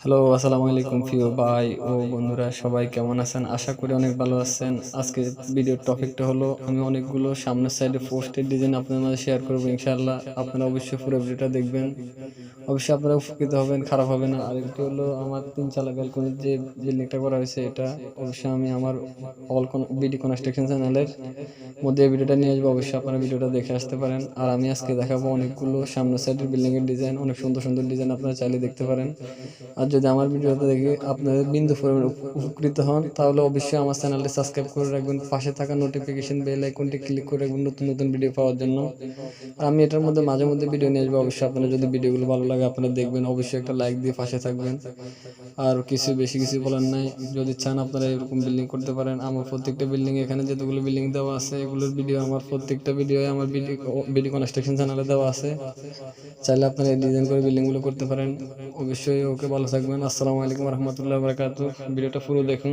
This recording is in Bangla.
হ্যালো আসসালামু আলাইকুম প্রিয় ভাই ও বন্ধুরা সবাই কেমন আছেন? আশা করি অনেক ভালো আছেন। আজকে ভিডিওর টপিকটা হলো আমি অনেকগুলো সামনের সাইডে পোস্টের ডিজাইন আপনাদের মাঝে শেয়ার করব ইনশাআল্লাহ। আপনারা অবশ্যই পুরো ভিডিওটা দেখবেন। অবশ্যই আপনারা উপকৃত হবেন খারাপ হবে না। আরেকটি হলো আমার তিন চালা ব্যালকনির যে বিল্ডিংটা করা হয়েছে এটা অবশ্যই আমি আমার অল বিডি কনস্ট্রাকশন চ্যানেলের মধ্যে এই ভিডিওটা নিয়ে আসব। অবশ্যই আপনারা ভিডিওটা দেখে আসতে পারেন। আর আমি আজকে দেখাবো অনেকগুলো সামনের সাইডের বিল্ডিংয়ের ডিজাইন অনেক সুন্দর সুন্দর ডিজাইন আপনারা চাইলে দেখতে পারেন। আর যদি আমার ভিডিওটা দেখে আপনাদের বিন্দু পরিমাণ উপকৃত হন, তাহলে অবশ্যই আমার চ্যানেলটি সাবস্ক্রাইব করে রাখবেন। পাশে থাকা নোটিফিকেশন বেল আইকনটি ক্লিক করে রাখবেন নতুন নতুন ভিডিও পাওয়ার জন্য। আর আমি এটার মধ্যে মাঝে মধ্যে ভিডিও নিয়ে আসব। অবশ্যই আপনারা যদি ভিডিওগুলো ভালো লাগে, আপনারা দেখবেন। অবশ্যই একটা লাইক দিয়ে পাশে থাকবেন। আর কিছু বেশি কিছু বলার নাই। যদি চান আপনারা এরকম বিল্ডিং করতে পারেন। আমার প্রত্যেকটা বিল্ডিং এখানে যতগুলো বিল্ডিং দেওয়া আছে, এগুলোর ভিডিও আমার প্রত্যেকটা ভিডিও আমার ভিডিও কনস্ট্রাকশন চ্যানেলে দেওয়া আছে। চাইলে আপনারা ডিজাইন করে বিল্ডিংগুলো করতে পারেন। অবশ্যই ওকে ভালো থাকবেন। আসসালামু আলাইকুম রহমতুল্লাহ বারকাত ভিডিওটা পুরো দেখুন।